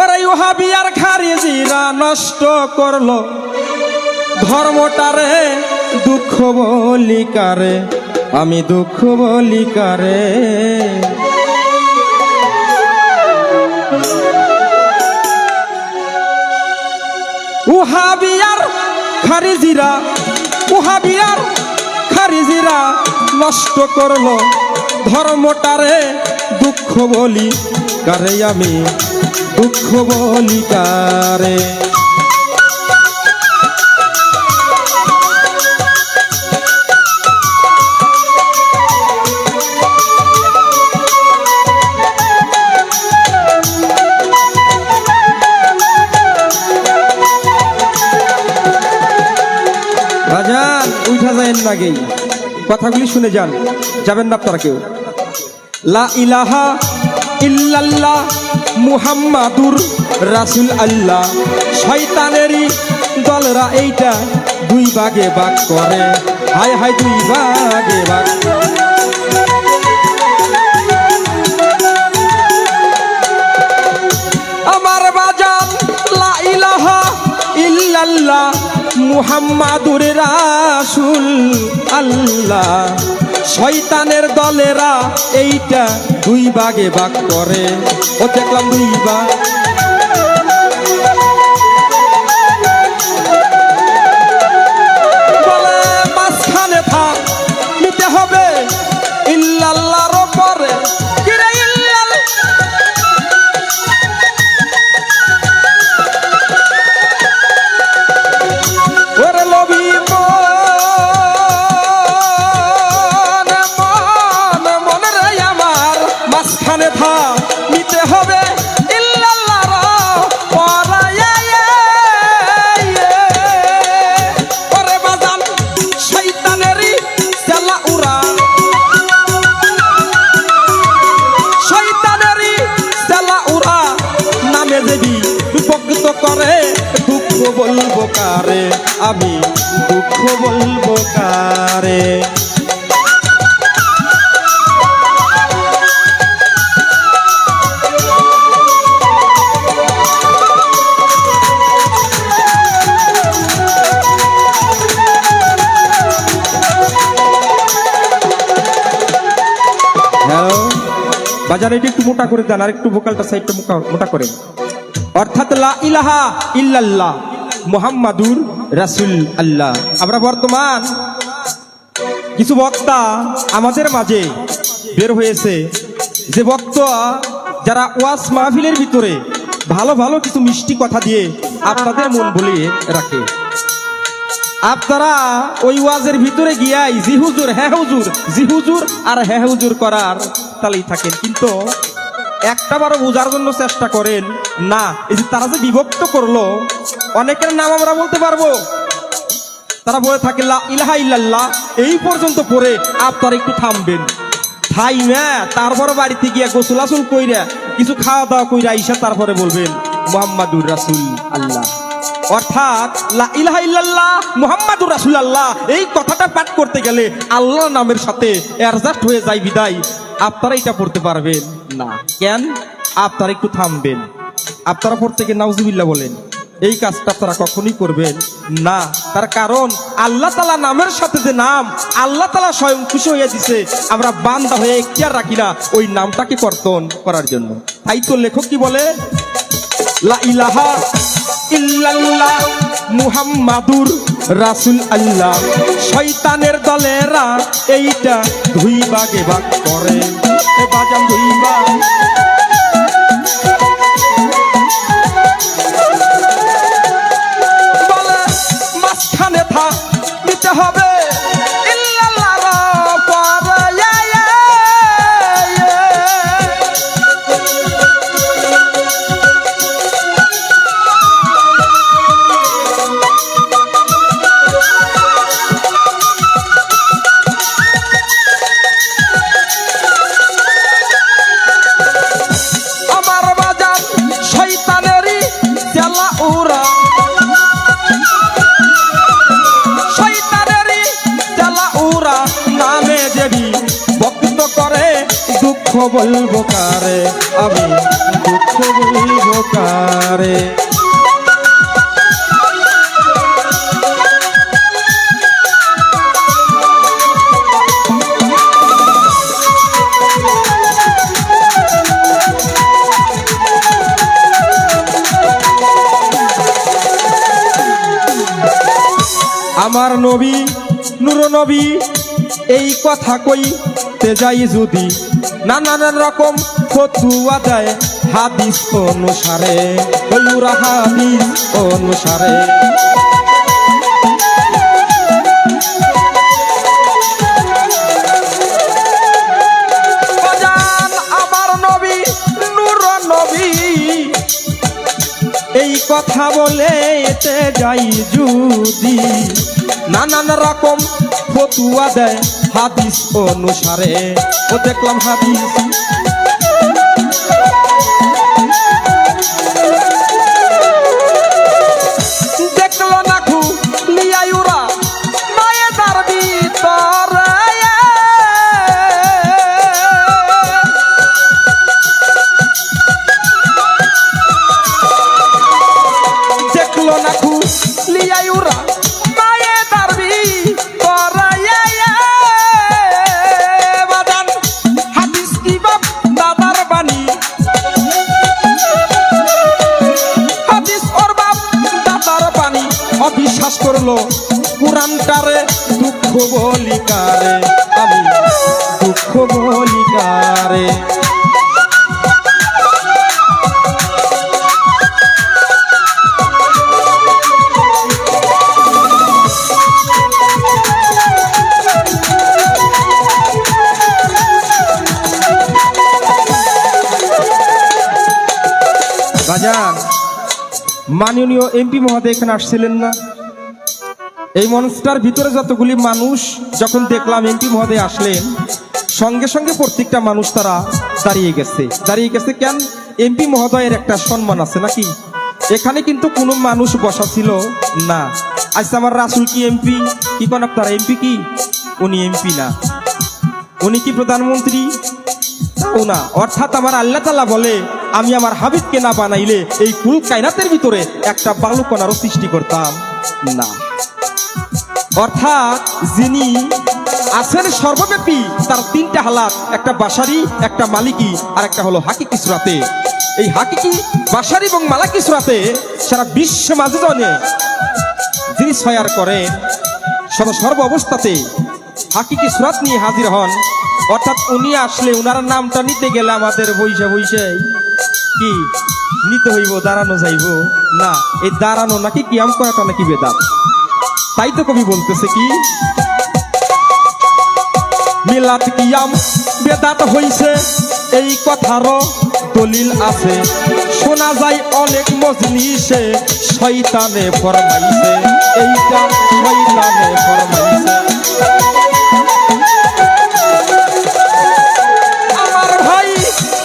ওরে ওহাবিয়ার খারিজিরা নষ্ট করল। ধর্মটারে দুঃখ বলিকারে আমি দুঃখ বলিকারে উহাবিয়ার খারিজিরা উহাবিয়ার খারিজিরা নষ্ট করল। ধর্মটারে দুঃখ বলি কারে আমি? দুঃখ বলি কারে বাজান উঠা যায় লাগেই কথাগুলি শুনে যান। যাবেন না আপনারা কেউ। লা ইলাহা ইল্লাল্লাহ। মুহাম্মাদুর রাসুল আল্লাহ। শয়তানেরই দলরা এইটা দুই ভাগে ভাগ করে। হায় হায় দুই ভাগে ভাগ আমার বাজান, লা ইল্লাল্লাহ, মুহাম্মাদুর রাসূল আল্লাহ। শয়তানের দলেরা এইটা দুই বাগে ভাগ করে। ও দেখলাম দুই ভাগ। বলব কারে? আমি দুঃখ বলব কারে? বাজারে এটা একটু মোটা করে দেন আর একটু ভোকালটা সাইডটা মোটা করেন অর্থাৎ লা ইলাহা ইল্লাল্লাহ। মুহাম্মাদুর রাসূল আল্লাহ। আমরা বর্তমান কিছু বক্তা আমাদের মাঝে বের হয়েছে। যে বক্তা যারা ওয়াজ মাহফিলের ভিতরে ভালো ভালো কিছু মিষ্টি কথা দিয়ে আপনাদের মন বলিয়ে রাখে। আপনারা ওই ওয়াজের ভিতরে গিয়াই জি হুজুর হ্যাঁ হুজুর, জি হুজুর আর হ্যাঁ হুজুর করার তালেই থাকেন। কিন্তু একটা বারো বোঝার জন্য চেষ্টা করেন। না, এই যে তারা যে বিভক্ত করল, অনেকের নাম আমরা বলতে পারব। তারা বলে থাকে ইলাহা ইল্লাল্লাহ। এই পর্যন্ত পড়ে আপনারা একটু থামবেন। থাই থাইমা তারপরে বাড়িতে গিয়া গোসল আসল কইরা, কিছু খাওয়া দাওয়া কইরা আইসা তারপরে বলবেন, মোহাম্মদুর রাসুল আল্লাহ। অর্থাৎ ইলাহা ইল্লাল্লাহ মুহাম্মাদুর রাসূলুল্লাহ। এই কথাটা পাঠ করতে গেলে আল্লাহ নামের সাথে অ্যাডজাস্ট হয়ে যায় বিদায়। আপনারা এটা পড়তে পারবেন না। কেন? আপনারা একটু থামবেন। আপনারা গিয়ে নাউজুবিল্লাহ বলেন, এই কাজটা আপনারা কখনোই করবেন না। তার কারণ, আল্লাহ তালা নামের সাথে যে নাম, আল্লাহ তালা স্বয়ং খুশি হয়ে দিছে, আমরা বান্দা হয়ে এখতিয়ার রাখি না ওই নামটাকে কর্তন করার জন্য। তাই তো লেখক কি বলে? লা ইলাহা ইল্লাল্লাহ, মুহাম্মাদুর রাসুল আল্লাহ শয়তানের দলেরা এইটা ধুই বাগে বাগ করে। বাজান ধুই বাগ হবে জেলা শৈতানেরই জেলা উড়া নামে দেবী বক্ত করে, দুঃখ বলব কারে? আমি দুঃখ বলব কারে? আমার নবী, নুর নবী, এই কথা কই তে যাই যদি নানান রকম ফতুয়া দেয় হাদিস অনুসারে হাদিস অনুসারে। কথা বলে এতে যাই যদি নানান রকম ফতুয়া দেয় হাদিস অনুসারে। ও দেখলাম হাদিস বলিকারে আমি দুঃখ মাননীয় এমপি মহোদয় এখানে আসছিলেন না? এই মনস্টার ভিতরে যতগুলি মানুষ যখন দেখলাম এমপি মহোদয় আসলেন, সঙ্গে সঙ্গে প্রত্যেকটা মানুষ তারা দাঁড়িয়ে গেছে। দাঁড়িয়ে গেছে কেন? এমপি মহোদয়ের একটা সম্মান আছে নাকি? এখানে কিন্তু কোনো মানুষ বসা ছিল না। আজকে আমার রাসুল কি এমপি? কি কোন আপনারা এমপি কি? উনি এমপি না। উনি কি প্রধানমন্ত্রী? তাও না। অর্থাৎ আমার আল্লাহ তালা বলে, আমি আমার হাবিবকে না বানাইলে এই কুল কায়নাতের ভিতরে একটা বালুকণারও সৃষ্টি করতাম না। অর্থাৎ যিনি আছেন সর্বব্যাপী, তার তিনটা হালাত, একটা বাসারি, একটা মালিকি, আর একটা হলো হাকিকি সুরাতে। এই হাকিকি, বাসারি এবং মালাকি সুরাতে সারা বিশ্ব মাঝে জনে যিনি সয়ার করেন সব সর্ব অবস্থাতে হাকিকি সুরাত নিয়ে হাজির হন। অর্থাৎ উনি আসলে উনার নামটা নিতে গেলে আমাদের বইসে বইসে কি, নিতে হইব, দাঁড়ানো যাইব। না, এই দাঁড়ানো নাকি কিয়াম করাটা নাকি বেদাত? তাই তো কবি বলতেছে কি? মিলাত কিয়াম বেদাত হইছে, এই কথারও দলিল আছে। শোনা যায় অনেক মজলিসে শয়তানে ফরমাইছে, এইটা শয়তানে ফরমাইছে। আমার ভাই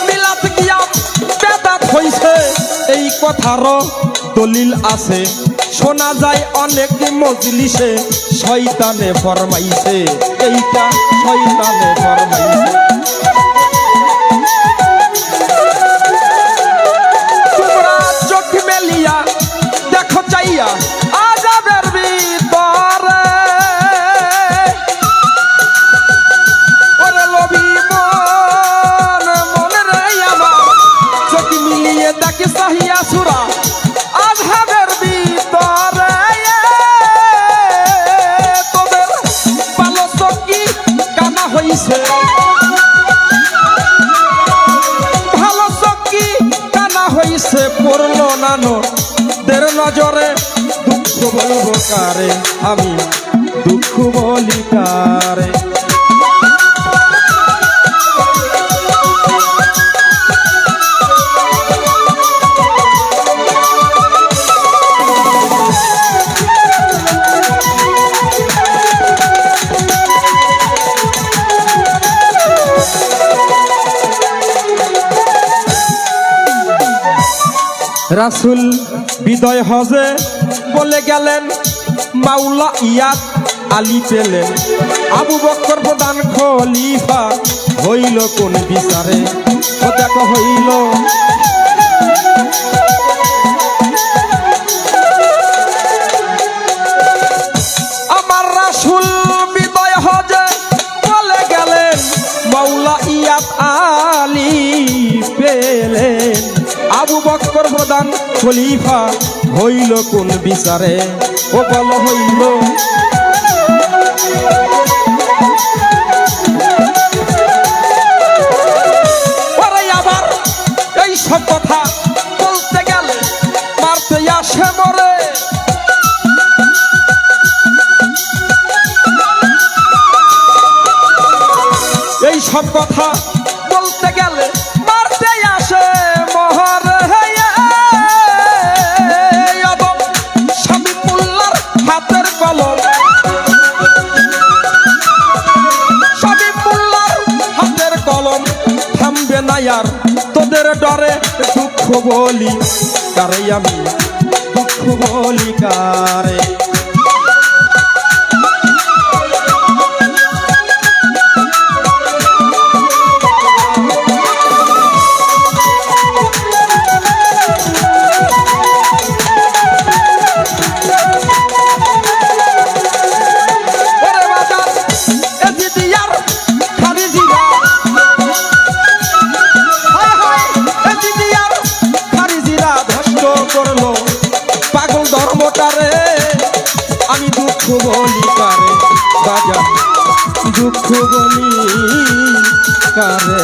মিলাত কিয়াম বেদাত হইছে, এই কথারও দলিল আছে। শোনা যায় অনেক মজলিসে শয়তানে ফরমাইছে। এইটা শয়তানে ফরমাইছে। তোমরা চোখ নজরে দুঃখ বলব কারে? আমি দুঃখ বলি কারে? রাসুল বিদয় হজে বলে গেলেন মাউলা ইয়াদ আলী পেলেন। আবু বক্কর প্রধান খলিফা হইল কোন বিচারে? দেখো হইল। আমার রাসুল বিদয় হজে বলে গেলেন, মাওলা ইয়াদ আলী পেলেন। আবু বক্কর প্রধান খলিফা হইল কোন বিচারে? বল হইল। এই আসে এই সব কথা বলতে গেলে মারতে আসে। আর তোদের ডরে দুঃখ বলি কারে আমি দুঃখ বলি কারে? দুঃখ বলি কারে বাজা দুঃখ বলি কারে